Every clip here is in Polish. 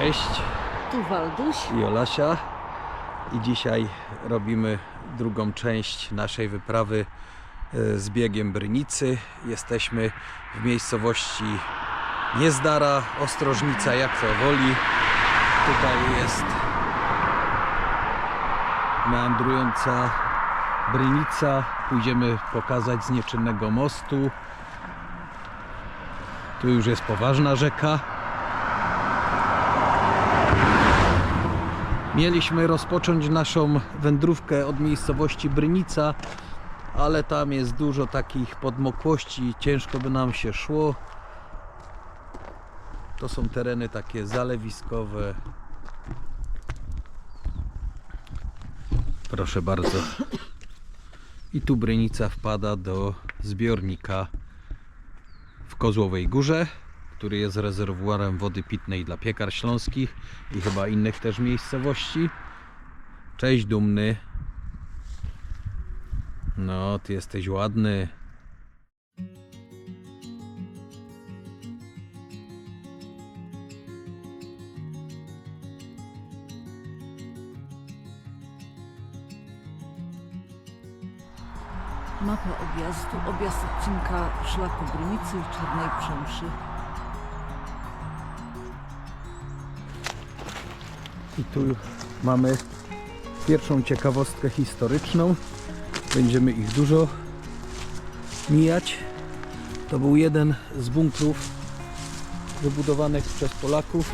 Cześć Tu Walduś. i Olasia. I dzisiaj robimy drugą część naszej wyprawy e, z biegiem Brynicy. Jesteśmy w miejscowości Niezdara, Ostrożnica, jak to woli. Tutaj jest meandrująca Brynica. Pójdziemy pokazać z nieczynnego mostu. Tu już jest poważna rzeka. Mieliśmy rozpocząć naszą wędrówkę od miejscowości Brynica, ale tam jest dużo takich podmokłości, ciężko by nam się szło. To są tereny takie zalewiskowe. Proszę bardzo. I tu Brynica wpada do zbiornika w Kozłowej Górze, który jest rezerwuarem wody pitnej dla piekar śląskich i chyba innych też miejscowości. Cześć dumny. No, ty jesteś ładny. Mapa objazdu. Objazd odcinka szlaku Brynicy w Czarnej Przemszy. I tu mamy pierwszą ciekawostkę historyczną. Będziemy ich dużo mijać. To był jeden z bunkrów wybudowanych przez Polaków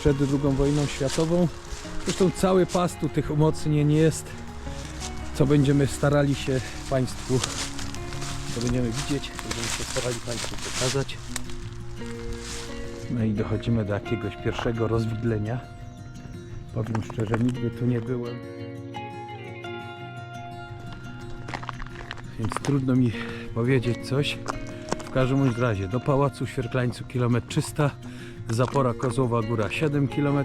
przed II wojną światową. Zresztą cały pas tu tych umocnień jest, co będziemy starali się Państwu, co będziemy widzieć, będziemy się starali Państwu pokazać. No i dochodzimy do jakiegoś pierwszego rozwidlenia. Powiem szczerze, nigdy tu nie byłem. Więc trudno mi powiedzieć coś. W każdym razie do Pałacu Świerklańcu kilometr 300, Zapora Kozłowa Góra 7 km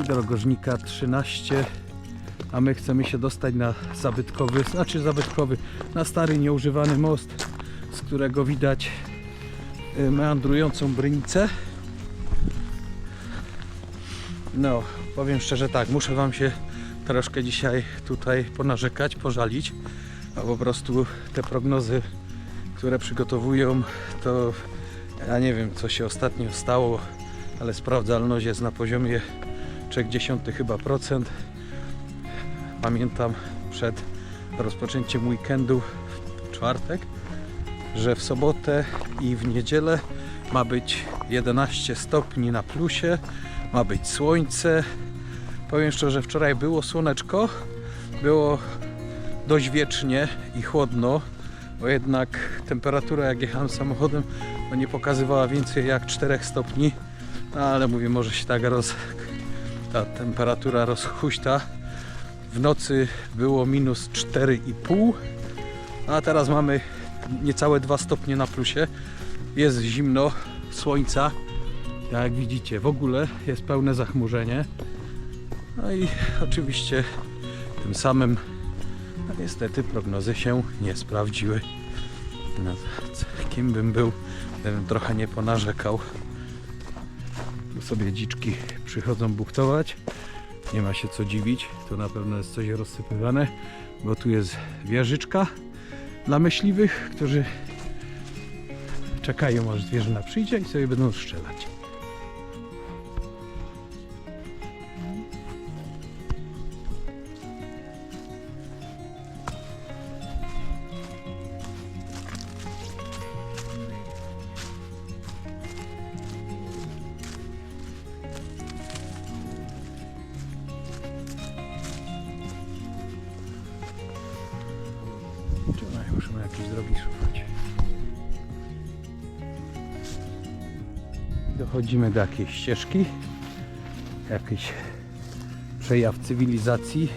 i do Rogożnika 13 a my chcemy się dostać na zabytkowy, znaczy zabytkowy, na stary nieużywany most, z którego widać y, meandrującą Brynicę. No, powiem szczerze tak, muszę Wam się troszkę dzisiaj tutaj ponarzekać, pożalić, a po prostu te prognozy, które przygotowują, to ja nie wiem, co się ostatnio stało, ale sprawdzalność jest na poziomie 0,3 chyba procent. Pamiętam przed rozpoczęciem weekendu w czwartek, że w sobotę i w niedzielę ma być 11 stopni na plusie, ma być słońce. Powiem szczerze, wczoraj było słoneczko, było dość wiecznie i chłodno, bo jednak temperatura jak jechałem samochodem no nie pokazywała więcej jak 4 stopni, no, ale mówię, może się tak roz... ta temperatura rozhuśta. W nocy było minus 4,5, a teraz mamy niecałe 2 stopnie na plusie. Jest zimno, słońca, jak widzicie, w ogóle jest pełne zachmurzenie. No i oczywiście tym samym no niestety prognozy się nie sprawdziły. No, kim bym był, gdybym trochę nie ponarzekał. Tu sobie dziczki przychodzą buchtować. Nie ma się co dziwić, to na pewno jest coś rozsypywane, bo tu jest wieżyczka dla myśliwych, którzy czekają aż zwierzyna przyjdzie i sobie będą strzelać. Dochodzimy do jakiejś ścieżki, jakiś przejaw cywilizacji.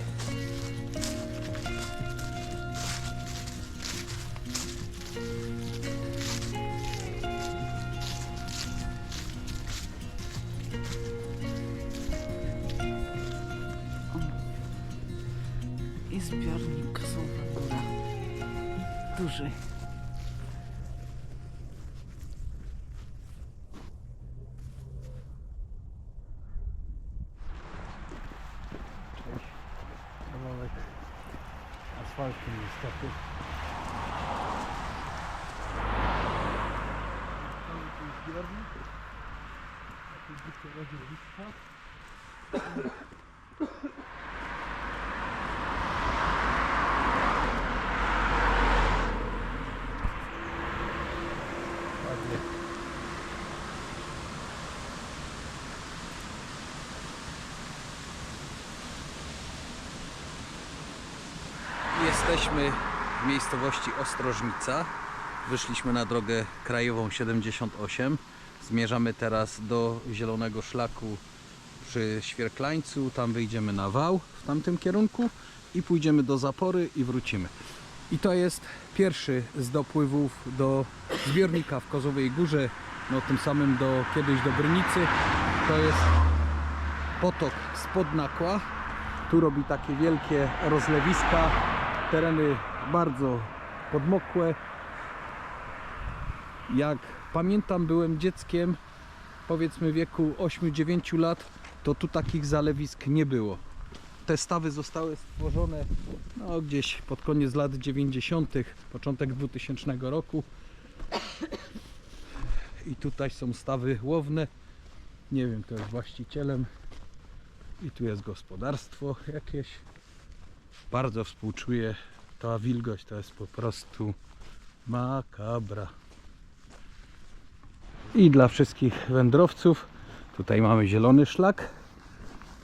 Jesteśmy w miejscowości Ostrożnica. Wyszliśmy na drogę krajową 78. Zmierzamy teraz do Zielonego Szlaku przy Świerklańcu. Tam wyjdziemy na wał w tamtym kierunku i pójdziemy do Zapory i wrócimy. I to jest pierwszy z dopływów do zbiornika w Kozowej Górze, no tym samym do kiedyś do Brynicy. To jest potok spod Nakła. Tu robi takie wielkie rozlewiska, tereny bardzo podmokłe. Jak pamiętam, byłem dzieckiem, powiedzmy wieku 8-9 lat, to tu takich zalewisk nie było. Te stawy zostały stworzone no, gdzieś pod koniec lat 90., początek 2000 roku. I tutaj są stawy łowne. Nie wiem, kto jest właścicielem. I tu jest gospodarstwo jakieś. Bardzo współczuję. Ta wilgoć to jest po prostu makabra. I dla wszystkich wędrowców tutaj mamy zielony szlak.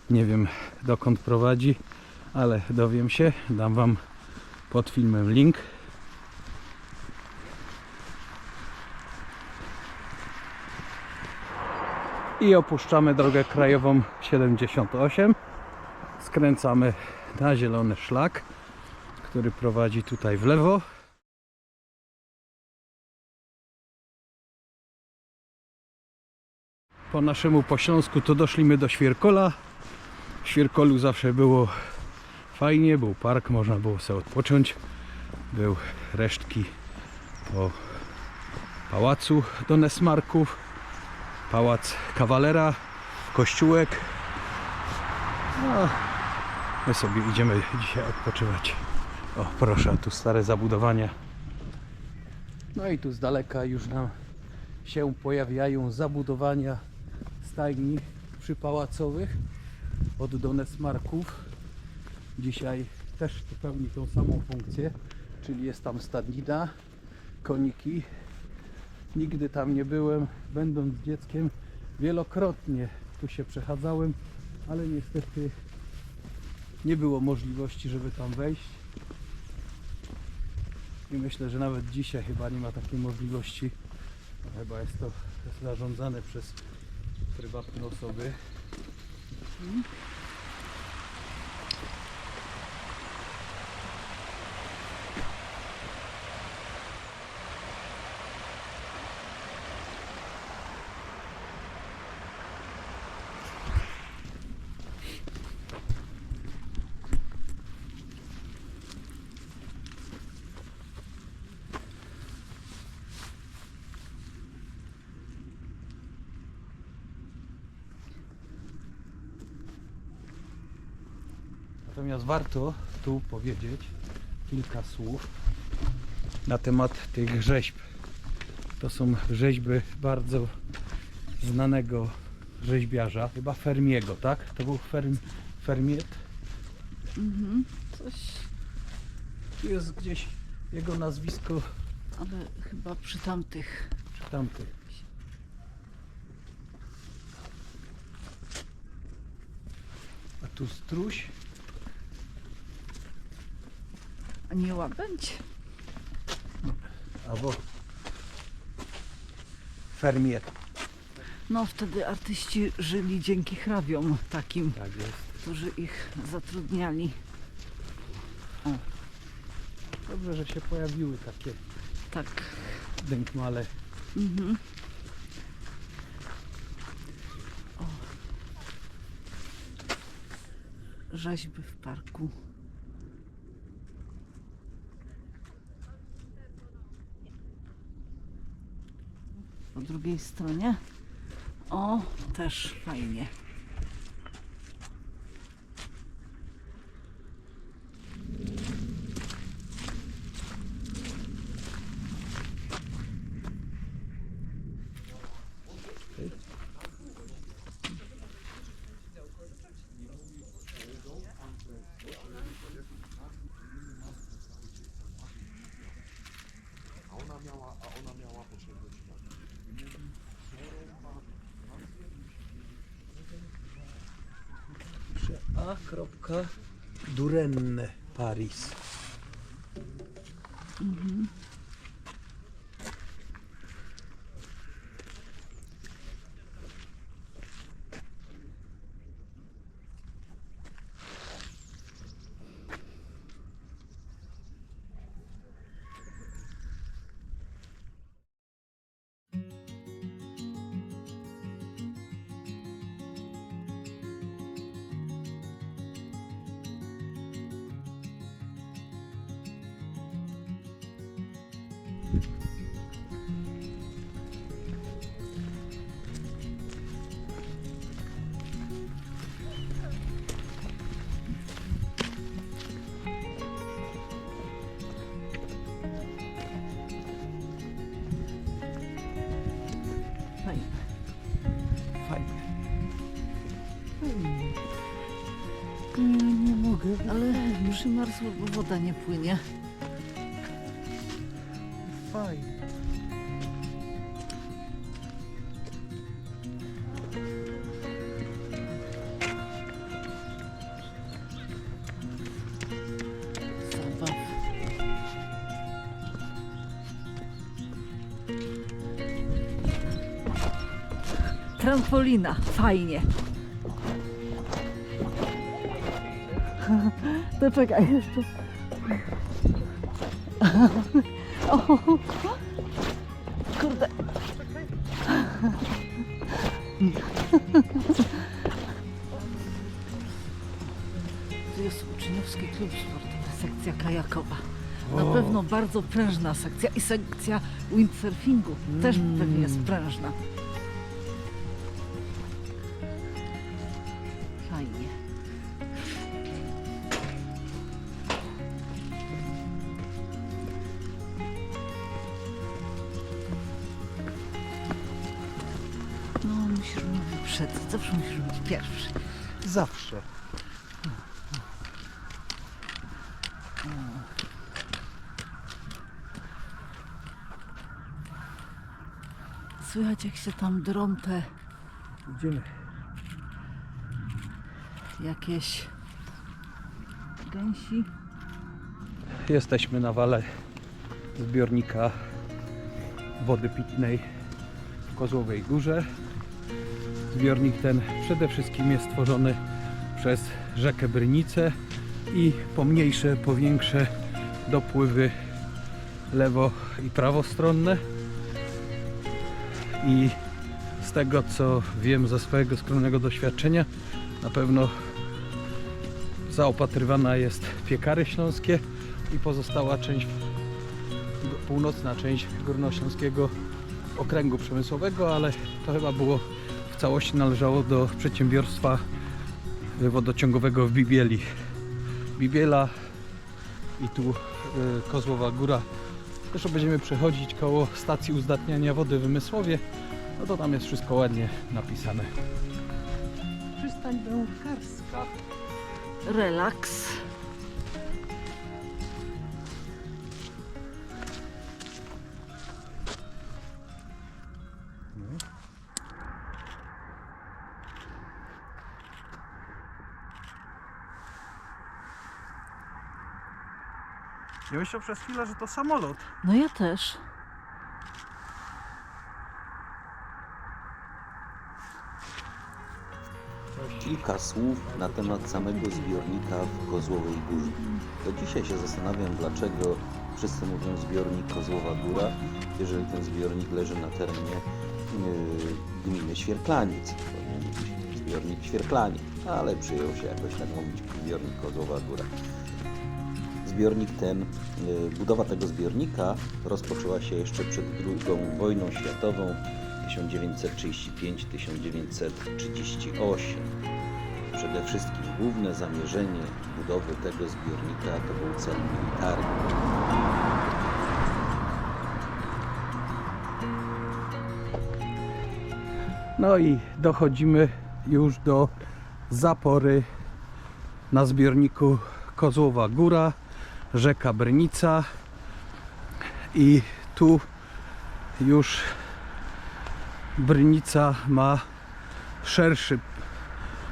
Nie wiem dokąd prowadzi, ale dowiem się. Dam Wam pod filmem link. I opuszczamy drogę krajową 78. Skręcamy na zielony szlak, który prowadzi tutaj w lewo. Po naszemu pośląsku to doszliśmy do Świerkola. W Świerkolu zawsze było fajnie, był park, można było sobie odpocząć. Był resztki po pałacu do Nesmarków, pałac kawalera, kościółek. No, my sobie idziemy dzisiaj odpoczywać. O, proszę, tu stare zabudowania. No i tu z daleka już nam się pojawiają zabudowania stajni przypałacowych od Donesmarków. Dzisiaj też pełni tą samą funkcję, czyli jest tam stadnina, koniki. Nigdy tam nie byłem, będąc dzieckiem wielokrotnie tu się przechadzałem, ale niestety nie było możliwości, żeby tam wejść. I myślę, że nawet dzisiaj chyba nie ma takiej możliwości. Chyba jest to zarządzane przez prywatne osoby. Natomiast warto tu powiedzieć kilka słów na temat tych rzeźb. To są rzeźby bardzo znanego rzeźbiarza, chyba Fermiego, tak? To był Ferm, Fermiet. Mhm. Coś, Tu jest gdzieś jego nazwisko ale chyba przy tamtych. przy tamtych. A tu struś. A nie łabędź? albo Fermiet. No wtedy artyści żyli dzięki hrabiom takim, Tak jest. którzy ich zatrudniali. Dobrze, że się pojawiły takie Tak. denkmale. Mhm. O. Rzeźby w parku. Po drugiej stronie. O, też fajnie. Durenne Paris. Przymarzło, bo woda nie płynie. Fajnie. Zabaw. Trampolina, fajnie. To czekaj jeszcze. O, kurde. Tu jest uczniowski klub sportowy, sekcja kajakowa. Na O. pewno bardzo prężna sekcja i sekcja windsurfingu też pewnie jest prężna. Słychać jak się tam drą te Idziemy. jakieś gęsi. Jesteśmy na wale zbiornika wody pitnej w Kozłowej Górze. Zbiornik ten przede wszystkim jest tworzony przez rzekę Brynicę i pomniejsze, powiększe dopływy lewo i prawostronne. I z tego co wiem ze swojego skromnego doświadczenia, na pewno zaopatrywana jest piekary śląskie i pozostała część, północna część Górnośląskiego Okręgu Przemysłowego, ale to chyba było w całości należało do przedsiębiorstwa wodociągowego w Bibieli. Bibiela i tu y, Kozłowa Góra. Zresztą będziemy przechodzić koło stacji uzdatniania wody w Wymysłowie, no to tam jest wszystko ładnie napisane. Przystań wędkarska. Relaks. Ja myślę przez chwilę, że to samolot. No ja też. Kilka słów na temat samego zbiornika w Kozłowej Górze. Do dzisiaj się zastanawiam, dlaczego wszyscy mówią zbiornik Kozłowa Góra, jeżeli ten zbiornik leży na terenie yy, gminy Świerklaniec. Powinien być zbiornik Świerklaniec, ale przyjął się jakoś tak mówić zbiornik Kozłowa Góra. Zbiornik ten, yy, budowa tego zbiornika rozpoczęła się jeszcze przed II wojną światową 1935-1938. Przede wszystkim główne zamierzenie budowy tego zbiornika to był cel militarny. No i dochodzimy już do zapory na zbiorniku Kozłowa Góra, rzeka Brnica i tu już Brynica ma szerszy,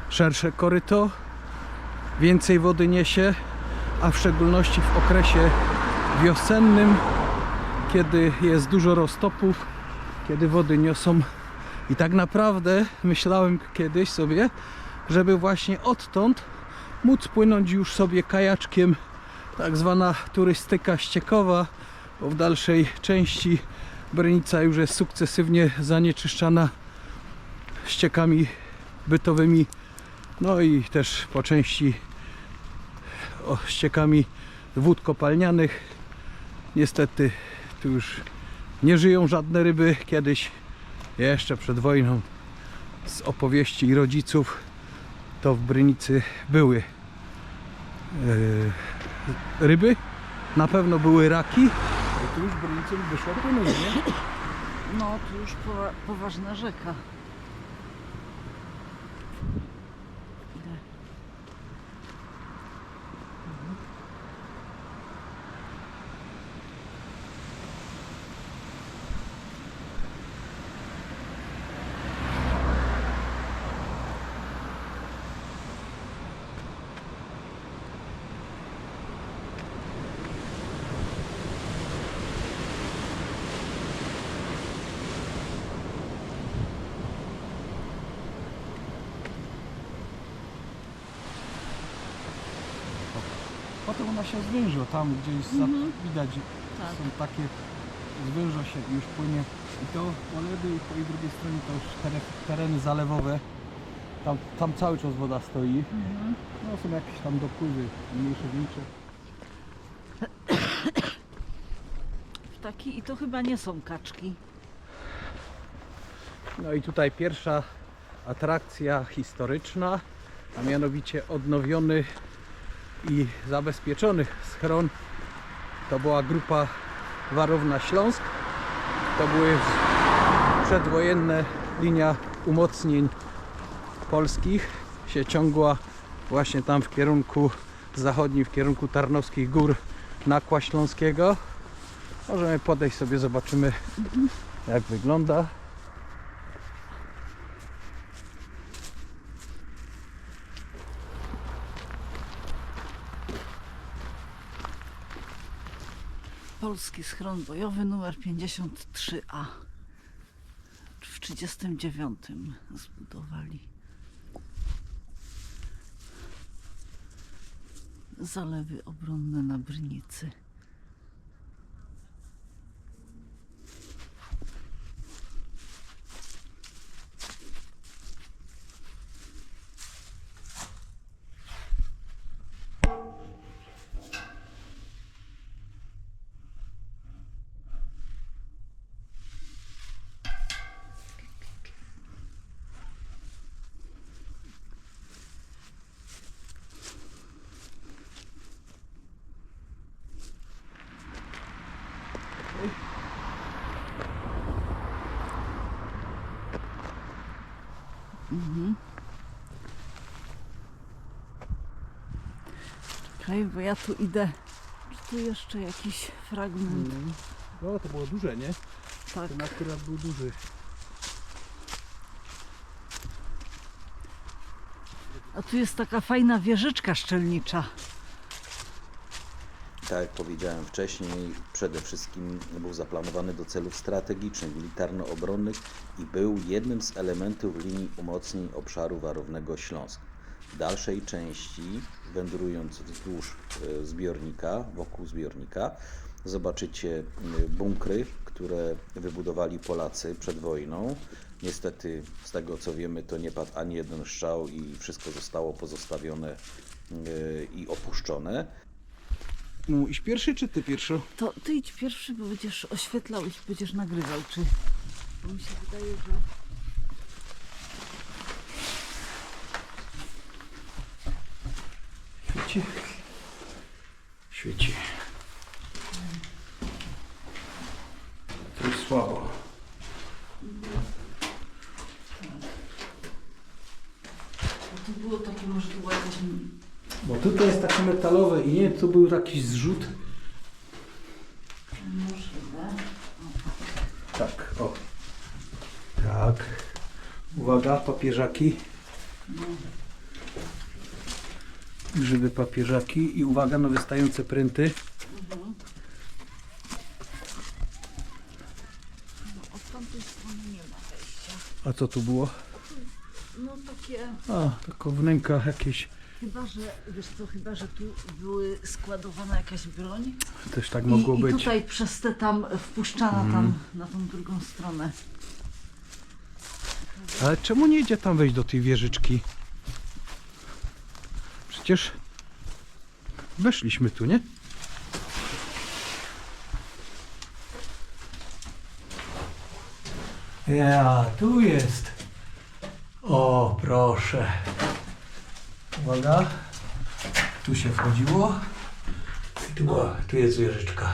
szersze koryto więcej wody niesie, a w szczególności w okresie wiosennym, kiedy jest dużo roztopów, kiedy wody niosą. I tak naprawdę myślałem kiedyś sobie, żeby właśnie odtąd móc płynąć już sobie kajaczkiem, tak zwana turystyka ściekowa, bo w dalszej części Brynica już jest sukcesywnie zanieczyszczana ściekami bytowymi, no i też po części ściekami wód kopalnianych. Niestety tu już nie żyją żadne ryby. Kiedyś, jeszcze przed wojną, z opowieści rodziców, to w Brynicy były e, ryby. Na pewno były raki. I tu już Brynicą wyszło płynąć, nie? No, tu już powa- poważna rzeka. Idę. Potem ona się zwęża tam gdzieś za, widać Tak. są takie zwęża się i już płynie. I to po lewej i po jej drugiej stronie to już tere- tereny zalewowe. Tam, tam cały czas woda stoi. No są jakieś tam dopływy mniejsze, większe. Ptaki i to chyba nie są kaczki. no i tutaj pierwsza atrakcja historyczna a mianowicie odnowiony i zabezpieczony schron to była grupa Warów na Śląsk to były przedwojenne linia umocnień polskich się ciągła właśnie tam w kierunku zachodnim, w kierunku Tarnowskich Gór Nakła Śląskiego. Możemy podejść sobie, zobaczymy jak wygląda. Polski schron bojowy numer 53A. W 1939 zbudowali. Zalewy obronne na Brynicy. Czekaj, bo ja tu idę. Czy tu jeszcze jakiś fragment? No to było duże, nie? Tak. Ten akurat był duży. A tu jest taka fajna wieżyczka szczelnicza. Tak jak powiedziałem wcześniej, przede wszystkim był zaplanowany do celów strategicznych, militarno-obronnych i był jednym z elementów linii umocnień obszaru warownego Śląsk. W dalszej części, wędrując wzdłuż e, zbiornika, wokół zbiornika, zobaczycie e, bunkry, które wybudowali Polacy przed wojną. Niestety, z tego co wiemy, to nie padł ani jeden strzał i wszystko zostało pozostawione e, i opuszczone. No iść pierwszy czy ty pierwszy? To ty idź pierwszy, bo będziesz oświetlał i będziesz nagrywał, czy... Bo mi się wydaje, że... Świeci. Świeci. To jest słabo. Bo tu było takie, może to była jakaś... Bo tutaj jest takie metalowe i nie, tu był jakiś zrzut. Możliwe. Tak, o. Tak. Uwaga, papieżaki. Grzyby papieżaki i uwaga, nowe stające pręty. Od tamtej strony nie ma wejścia. A co tu było? No takie, A, taka wnęka jakieś. Chyba że, wiesz co, chyba że tu były składowana jakaś broń. Też tak I, mogło i być. tutaj przez te tam wpuszczana tam na tą drugą stronę. Ale czemu nie idzie tam wejść do tej wieżyczki? Przecież weszliśmy tu, nie? Ja, tu jest. O, proszę. Uwaga. Tu się wchodziło. I tu, była, tu jest wieżyczka.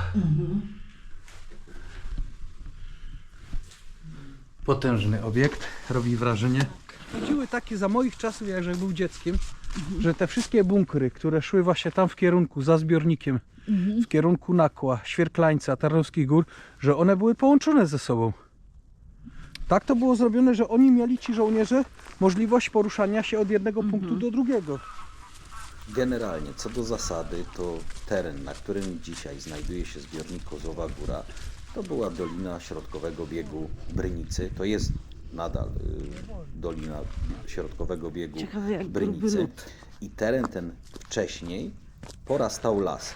Potężny obiekt, robi wrażenie. Chodziły takie za moich czasów, jak że był dzieckiem, że te wszystkie bunkry, które szły właśnie tam w kierunku, za zbiornikiem, w kierunku Nakła, Świerklańca, Tarnowskich Gór, że one były połączone ze sobą. Tak to było zrobione, że oni mieli ci żołnierze możliwość poruszania się od jednego punktu do drugiego. Generalnie, co do zasady, to teren, na którym dzisiaj znajduje się zbiornik Kozłowa Góra, to była dolina środkowego biegu Brynicy. To jest nadal y, dolina środkowego biegu Ciekawe, Brynicy. I teren ten wcześniej porastał las.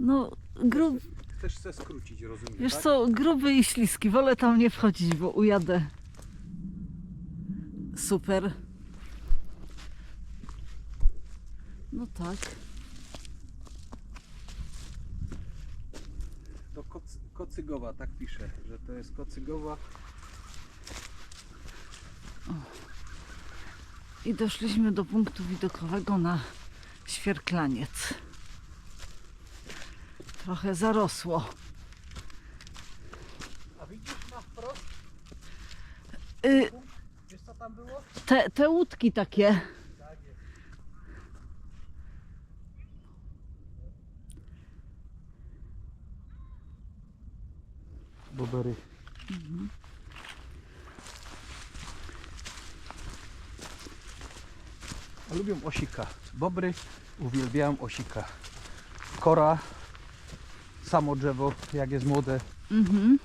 No, grub, Też chcę skrócić, rozumiem. wiesz co, gruby i śliski. Wolę tam nie wchodzić, bo ujadę. Super. No tak. To koc, Kocygowa, tak pisze, że to jest Kocygowa. I doszliśmy do punktu widokowego na Świerklaniec. Trochę zarosło. A widzisz na wprost? Y, Wiesz co tam było? te, te łódki takie. Bobery. A lubią osika. Bobry uwielbiają osika. Kora, samo drzewo, jak jest młode. Mhm.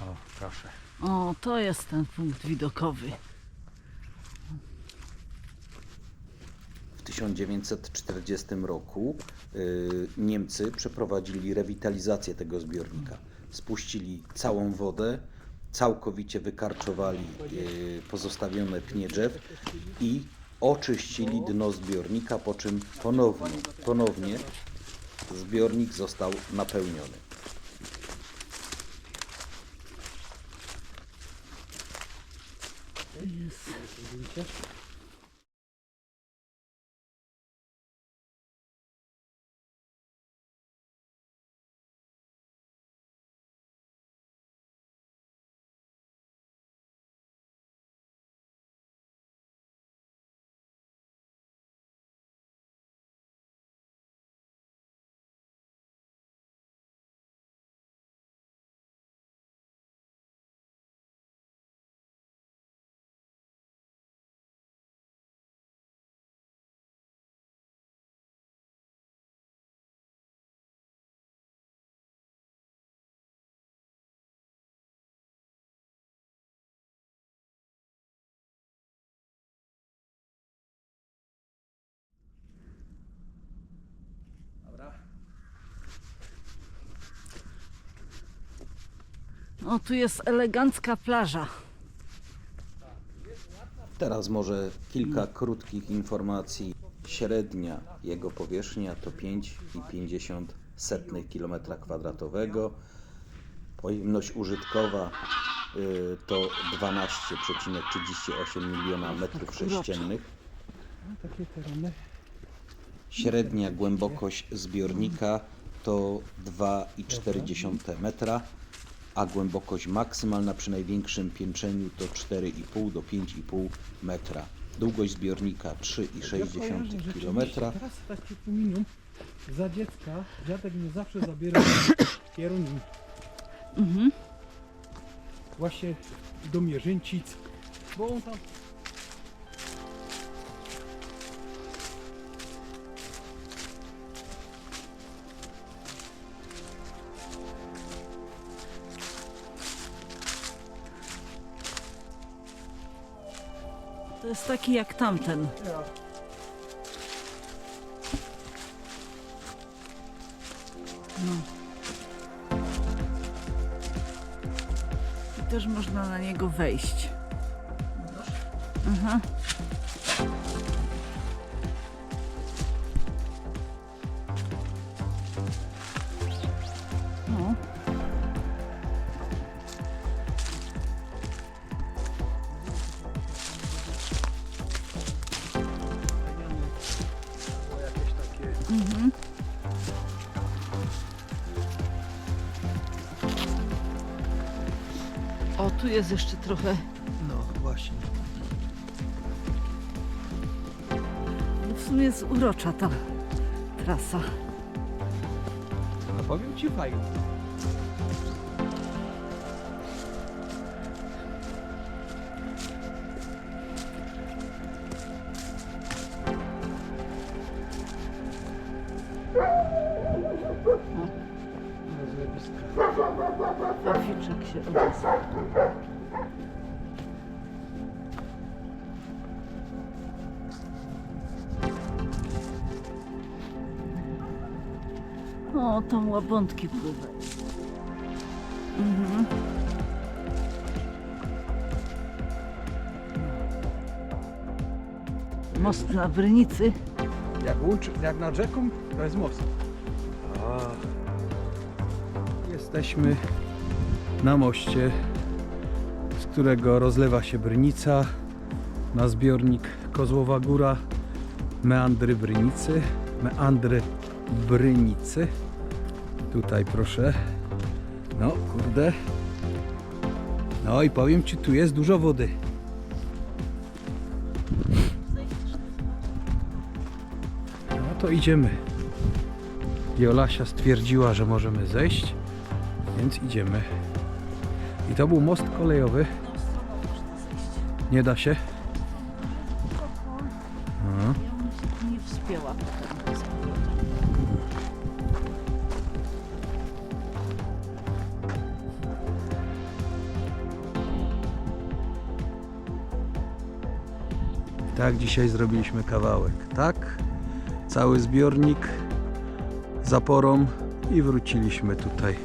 O, proszę. O, to jest ten punkt widokowy. W 1940 roku y, Niemcy przeprowadzili rewitalizację tego zbiornika. Spuścili całą wodę, całkowicie wykarczowali y, pozostawione pnie drzew i oczyścili dno zbiornika, po czym ponownie, ponownie zbiornik został napełniony. O, tu jest elegancka plaża. Teraz może kilka krótkich informacji. Średnia jego powierzchnia to 5,50 km kwadratowego. Pojemność użytkowa y, to 12,38 miliona metrów sześciennych. Takie tereny. Średnia głębokość zbiornika to 2,4 metra, a głębokość maksymalna przy największym piętrzeniu to 4,5 do 5,5 metra. Długość zbiornika 3,6 km. Teraz tak ci pominął. Za dziecka dziadek mnie zawsze zabierał w kierunku Mhm. właśnie do Mierzęcic, bo on tam To jest taki jak tamten. No. I też można na niego wejść. Aha. Jest jeszcze trochę. No właśnie. No w sumie jest urocza ta trasa. No powiem ci fajnie. Traficzek się odezwał. Tam łabądki pływają. Mhm. Most na Brynicy. Jak, łączy, jak nad rzeką, to jest most. Jesteśmy na moście, z którego rozlewa się Brynica na zbiornik Kozłowa Góra, meandry Brynicy, meandry Brynicy. Tutaj proszę. No, kurde. No i powiem Ci, tu jest dużo wody. No to idziemy. Jolasia stwierdziła, że możemy zejść, więc idziemy. I to był most kolejowy. Nie da się? Dzisiaj zrobiliśmy kawałek. Tak, cały zbiornik zaporą i wróciliśmy tutaj